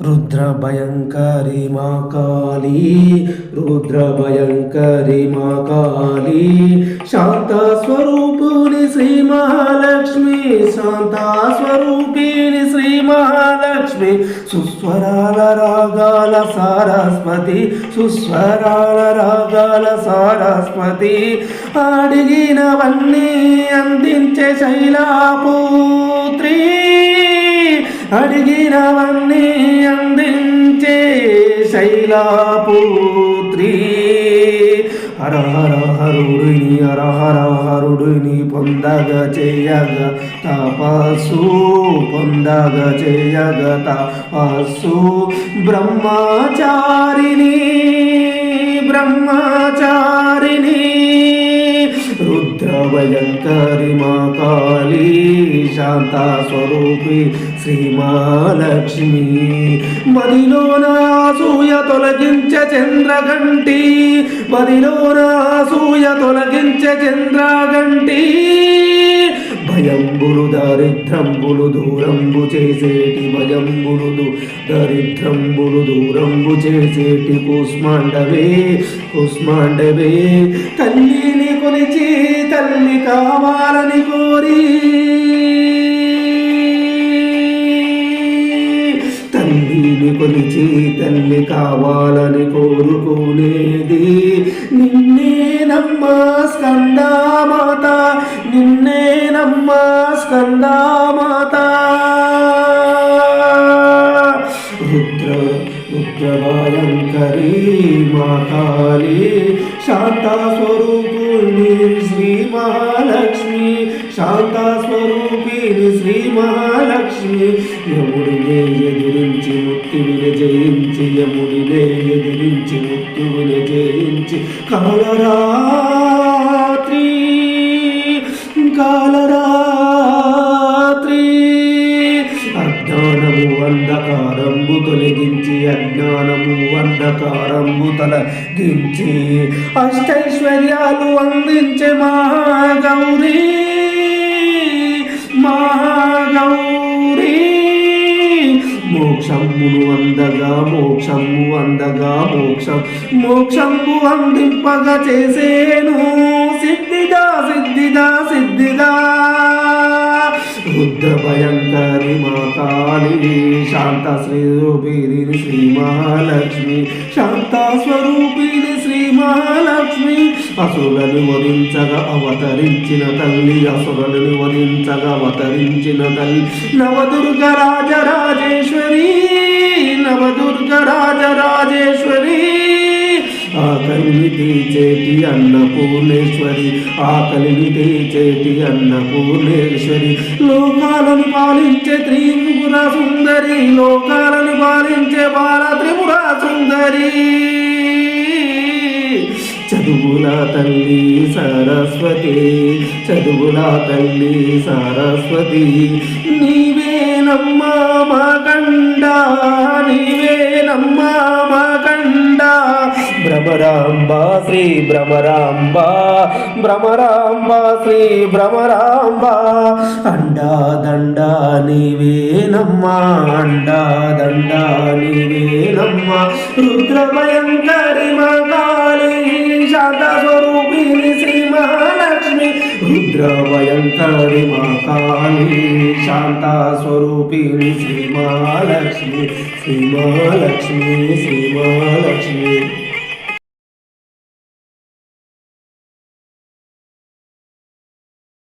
రుద్ర భయంకరి మా కాళీ రుద్ర భయంకరి మా కాళీ శాంత స్వరూపుని శ్రీ మహాలక్ష్మి శాంత స్వరూపిణి శ్రీ మహాలక్ష్మి సుస్వరాల రాగాల సారస్వతి సుస్వరాల రాగాల సారస్వతి అడిగినవన్నీ అందించే శైలాపూత్రి. అడిగినవన్నీ అందించే శైలాపుత్రి. హరహర హరుడిని హరహర హరుడిని పొందగ చేయగ తపస్సు పొందగ చేయగ తపస్సు. బ్రహ్మచారిణి బ్రహ్మచారిణి రుద్రభయంకరి మా కాళీ శాంతస్వరూపి శ్రీమాలక్ష్మి మదిలోన సూయ తొలగించ చంద్రగంటి మదిలోన సూయ తొలగించ చంద్రగంటి భయంబులు దారిద్రంబులు దూరంబు చేసేటి భయంబులు దరిద్రంబులు దూరంబు చేసేటి కుస్మాండవే కుస్మాండవే తల్లిని కొలిచి తల్లి కావాలని కోరి తల్లిని కొలిచి తల్లి కావాలని కోరుకునేది నిన్నే నమ్మ స్కందామా నిన్నే నమ్మ స్కందామాత. రుద్ర రుద్రభయంకరీ మా కాళీ శాంతా శ్రీ మహాలక్ష్మి శాంతస్వరూపిణి శ్రీ మహాలక్ష్మి. యముడినే ఎదిరించి ముత్తువిని జయించి యముడినే ఎదిరించి ముత్తువిని జయించి కాలరాత్రి కాల తొలగించి అజ్ఞానము అంధకారము తొలగించి అష్టైశ్వర్యాలు అందించే మహాగౌరీ మహాగౌరీ. మోక్షమును అందగా మోక్షము అందగా మోక్షం మోక్షంబు అందింపగా చేసేను. సిద్ధిదా సిద్ధిదా సిద్ధిదా. భయంకరి మా కాళీ శాంత శ్రీ శ్రీ మహాలక్ష్మి శాంత స్వరూపిణి శ్రీ మహాలక్ష్మి అసురులను వరించగా అవతరించిన తల్లి అసురులను వరించగా అవతరించిన తల్లి నవదుర్గ రాజరాజ ఆకలిని తీచేటి అన్నపూర్ణేశ్వరి ఆకలిని తీచేటి అన్నపూర్ణేశ్వరి. లోకాలను పాలించే త్రిపుర సుందరి లోకాలను పాలించే బాల త్రిపుర సుందరి. చదువుల తల్లి సరస్వతి చదువుల తల్లి సరస్వతి. నీవేనమ్మా మా నీవేనమ్మా శ్రీ భ్రమరాంబ భ్రమరాంబ శ్రీ భ్రమరాంబ. అండా దండ నీవేనమ్మా అండా దండ నీవేనమ్మా. రుద్రమయంకరి మగాళి శాంత స్వరూపిణి శ్రీ మహాలక్ష్మి రుద్రమయంకరి మా శాంత స్వరూపిణి శ్రీ మహాలక్ష్మి శ్రీ మహాలక్ష్మి శ్రీ మహాలక్ష్మి